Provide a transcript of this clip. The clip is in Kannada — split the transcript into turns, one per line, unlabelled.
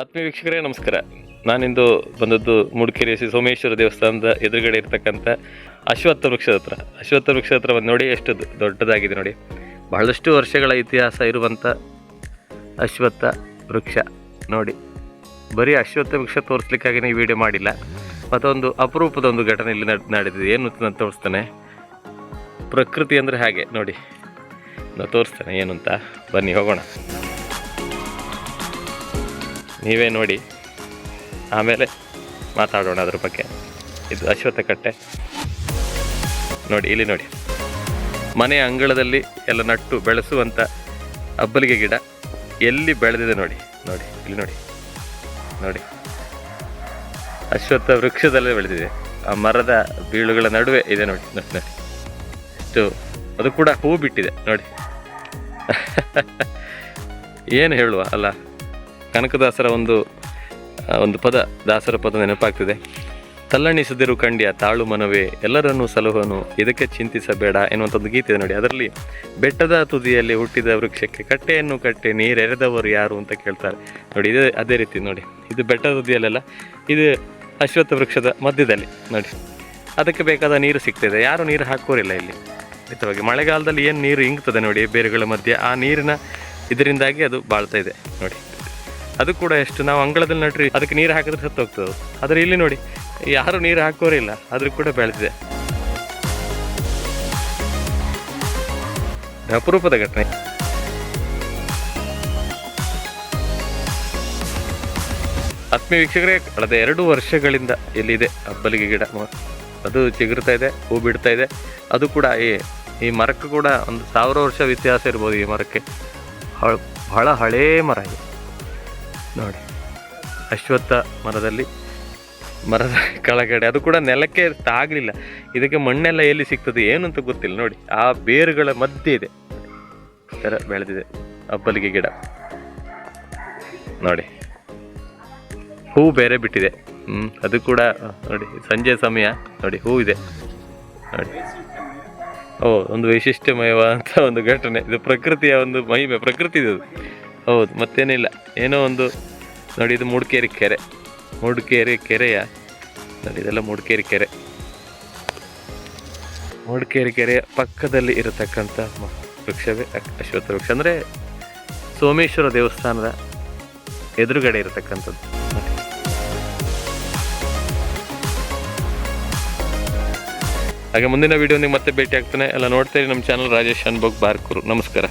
ಆತ್ಮೀಯ ವೀಕ್ಷಕರೇ, ನಮಸ್ಕಾರ. ನಾನಿಂದು ಬಂದದ್ದು ಮೂಡಿಕೆರೆ ಶ್ರೀ ಸೋಮೇಶ್ವರ ದೇವಸ್ಥಾನದ ಎದುರುಗಡೆ ಇರ್ತಕ್ಕಂಥ ಅಶ್ವತ್ಥ ವೃಕ್ಷದ ಹತ್ರ. ಅಶ್ವತ್ಥ ವೃಕ್ಷದ ಹತ್ರ ಒಂದು ನೋಡಿ ಎಷ್ಟು ದೊಡ್ಡದಾಗಿದೆ ನೋಡಿ. ಬಹಳಷ್ಟು ವರ್ಷಗಳ ಇತಿಹಾಸ ಇರುವಂಥ ಅಶ್ವತ್ಥ ವೃಕ್ಷ ನೋಡಿ. ಬರೀ ಅಶ್ವತ್ಥ ವೃಕ್ಷ ತೋರಿಸ್ಲಿಕ್ಕಾಗಿ ಈ ವಿಡಿಯೋ ಮಾಡಿಲ್ಲ. ಮತ್ತೊಂದು ಅಪರೂಪದ ಒಂದು ಘಟನೆ ಇಲ್ಲಿ ನಡ್- ನಡೆದಿದೆ. ಏನು ಅಂತ ನಾನು ತೋರಿಸ್ತೇನೆ. ಪ್ರಕೃತಿ ಅಂದರೆ ಹಾಗೆ ನೋಡಿ. ನಾನು ತೋರಿಸ್ತೇನೆ ಏನು ಅಂತ. ಬನ್ನಿ ಹೋಗೋಣ. ನೀವೇ ನೋಡಿ. ಆಮೇಲೆ ಮಾತಾಡೋಣ ಅದ್ರ ಬಗ್ಗೆ. ಇದು ಅಶ್ವತ್ಥ ಕಟ್ಟೆ. ನೋಡಿ, ಇಲ್ಲಿ ನೋಡಿ. ಮನೆಯ ಅಂಗಳದಲ್ಲಿ ಎಲ್ಲ ನಟ್ಟು ಬೆಳೆಸುವಂಥ ಅಬ್ಬಲಿಗೆ ಗಿಡ ಎಲ್ಲಿ ಬೆಳೆದಿದೆ ನೋಡಿ. ನೋಡಿ, ಇಲ್ಲಿ ನೋಡಿ. ನೋಡಿ. ಅಶ್ವತ್ಥ ವೃಕ್ಷದಲ್ಲೇ ಬೆಳೆದಿದೆ. ಆ ಮರದ ಬೀಳುಗಳ ನಡುವೆ ಇದೆ ನೋಡಿ ನೋಡಿ ನೋಡಿ. ಎಷ್ಟು ಅದು ಕೂಡ ಹೂ ಬಿಟ್ಟಿದೆ, ನೋಡಿ. ಏನು ಹೇಳುವ, ಅಲ್ಲ? ಕನಕದಾಸರ ಒಂದು ಒಂದು ಪದ, ದಾಸರ ಪದ ನೆನಪಾಗ್ತದೆ. ತಲ್ಲಣಿಸದಿರು ಕಂಡ್ಯ ತಾಳು ಮನವೇ, ಎಲ್ಲರನ್ನೂ ಸಲಹನು, ಇದಕ್ಕೆ ಚಿಂತಿಸಬೇಡ ಎನ್ನುವಂಥದ್ದು ಗೀತೆ ನೋಡಿ. ಅದರಲ್ಲಿ ಬೆಟ್ಟದ ತುದಿಯಲ್ಲಿ ಹುಟ್ಟಿದ ವೃಕ್ಷಕ್ಕೆ ಕಟ್ಟೆಯನ್ನು ಕಟ್ಟೆ ನೀರೆರೆದವರು ಯಾರು ಅಂತ ಕೇಳ್ತಾರೆ. ನೋಡಿ, ಇದೇ ಅದೇ ರೀತಿ ನೋಡಿ. ಇದು ಬೆಟ್ಟದ ತುದಿಯಲ್ಲೆಲ್ಲ, ಇದು ಅಶ್ವತ್ಥ ವೃಕ್ಷದ ಮಧ್ಯದಲ್ಲಿ ನೋಡಿ. ಅದಕ್ಕೆ ಬೇಕಾದ ನೀರು ಸಿಗ್ತದೆ. ಯಾರು ನೀರು ಹಾಕೋರಿಲ್ಲ ಇಲ್ಲಿ. ಮಿತವಾಗಿ ಮಳೆಗಾಲದಲ್ಲಿ ಏನು ನೀರು ಇಂಗ್ತದೆ ನೋಡಿ, ಬೇರುಗಳ ಮಧ್ಯೆ. ಆ ನೀರಿನ ಇದರಿಂದಾಗಿ ಅದು ಬಾಳ್ತಾ ಇದೆ ನೋಡಿ. ಅದು ಕೂಡ ಎಷ್ಟು? ನಾವು ಅಂಗಳದಲ್ಲಿ ನಟ್ರಿ, ಅದಕ್ಕೆ ನೀರು ಹಾಕಿದ್ರೆ ಸತ್ತು ಹೋಗ್ತದೆ ಆದರೆ ಇಲ್ಲಿ ನೋಡಿ, ಯಾರು ನೀರು ಹಾಕೋರಿಲ್ಲ ಅದ್ರ ಕೂಡ ಬೆಳೆದಿದೆ. ಅಪರೂಪದ ಘಟನೆ. ಆತ್ಮೀಯ ವೀಕ್ಷಕರೇ, ಕಳೆದ ಎರಡು ವರ್ಷಗಳಿಂದ ಇಲ್ಲಿದೆ ಅಬ್ಬಲಿಗೆ ಗಿಡ? ಅದು ಚಿಗುರ್ತಾ ಇದೆ, ಹೂ ಬಿಡ್ತಾ ಇದೆ. ಅದು ಕೂಡ ಈ ಈ ಮರಕ್ಕೆ ಕೂಡ ಒಂದು ಸಾವಿರ ವರ್ಷ ವ್ಯತ್ಯಾಸ ಇರ್ಬೋದು ಈ ಮರಕ್ಕೆ. ಹಳ- ಬಹಳ ಹಳೇ ಮರ ಇದು. ನೋಡಿ. ಅಶ್ವತ್ಥ ಮರದಲ್ಲಿ, ಮರದ ಕೆಳಗಡೆ. ಅದು ಕೂಡ ನೆಲಕ್ಕೆ ತಾಗಲಿಲ್ಲ. ಇದಕ್ಕೆ ಮಣ್ಣೆಲ್ಲ ಎಲ್ಲಿ ಸಿಗ್ತದೆ ಏನು ಅಂತ ಗೊತ್ತಿಲ್ಲ. ನೋಡಿ, ಆ ಬೇರುಗಳ ಮಧ್ಯೆ ಇದೆ. ಥರ ಬೆಳೆದಿದೆ ಅಬ್ಬಲಿಗೆ ಗಿಡ. ನೋಡಿ, ಹೂ ಬೇರೆ ಬಿಟ್ಟಿದೆ. ಹ್ಞೂ ಅದು ಕೂಡ, ನೋಡಿ, ಸಂಜೆ ಸಮಯ. ನೋಡಿ, ಹೂ ಇದೆ. ನೋಡಿ. ಓ, ಒಂದು ವೈಶಿಷ್ಟ್ಯಮಯವಾದಂಥ ಒಂದು ಘಟನೆ. ಇದು ಪ್ರಕೃತಿಯ ಒಂದು ಮಹಿಮೆ ಪ್ರಕೃತಿ ಇದು ಹೌದು, ಮತ್ತೇನಿಲ್ಲ. ಏನೋ ಒಂದು ನೋಡಿ, ಇದು ಮೂಡಿಕೇರಿ ಕೆರೆ. ಮೂಡಿಕೇರಿ ಕೆರೆಯ ನೋಡಿ, ಇದೆಲ್ಲ ಮೂಡಿಕೇರಿ ಕೆರೆ. ಮೂಡಿಕೇರಿ ಕೆರೆಯ ಪಕ್ಕದಲ್ಲಿ ಇರತಕ್ಕಂಥ ವೃಕ್ಷವೇ ಅಶ್ವತ್ಥ ವೃಕ್ಷ. ಅಂದರೆ ಸೋಮೇಶ್ವರ ದೇವಸ್ಥಾನದ ಎದುರುಗಡೆ ಇರತಕ್ಕಂಥದ್ದು. ಹಾಗೆ ಮುಂದಿನ ವಿಡಿಯೋ ಮತ್ತೆ ಭೇಟಿ ಆಗ್ತಾನೆ ಎಲ್ಲ ನೋಡ್ತೀರಿ ನಮ್ಮ ಚಾನಲ್ ರಾಜೇಶ್ ಅನ್ಬೋಗ್ ಬಾರ್ಕೂರು. ನಮಸ್ಕಾರ.